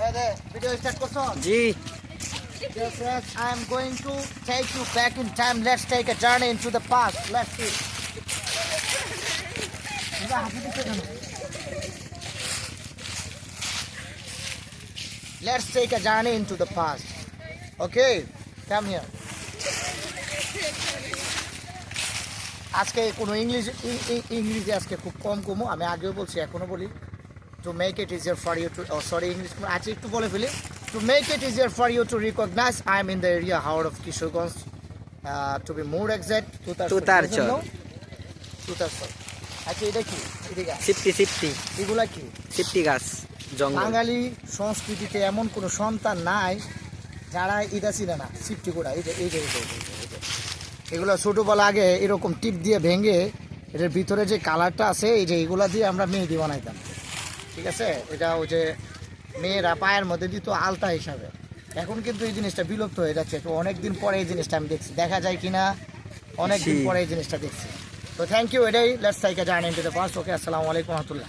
Video start করছ জি Dear friends, I am going to take you back in time. Let's take a journey into the past. Let's see. Let's take a journey into the past. Okay, come here. আজকে কোনো English ই- ই- ইংরেজি আজকে খুব কম কমো আমি আগেও বলছি এখনও বলি to make it easier for you to oh sorry english আচ্ছা একটু বলে ফেলি। To make it easier for you to recognize i'm in the area Howard of Kishorganj uh, to be more exact তুতারচর তুতারচর। তুতারচর আচ্ছা এটা কি। সিফটি সিফটি এগুলা কি? সিফটি গাছ জঙ্গল। বাঙালি সংস্কৃতিতে এমন কোনো সন্তান নাই যারা এটা ছিল না। সিফটি গোড়া এই যে এই যে এই যে, এই যে, এই যে। এগুলো ছোটোবেলা আগে এরকম টিপ দিয়ে ভেঙে এটার ভিতরে যে কালারটা আছে এই যে এগুলা দিয়ে আমরা মেহেদি বানাইতাম। ঠিক আছে? এটা ওই যে মেয়েরা পায়ের মধ্যে দিত আলতা হিসাবে। এখন কিন্তু এই জিনিসটা বিলুপ্ত হয়ে যাচ্ছে। তো অনেকদিন পরে এই জিনিসটা আমি দেখছি। দেখা যায় কিনা অনেকদিন। পরে এই জিনিসটা দেখছি। তো থ্যাংক ইউ এটাই। Let's take a journey first the past okay আসসালামু আলাইকুম রহমতুল্লাহ।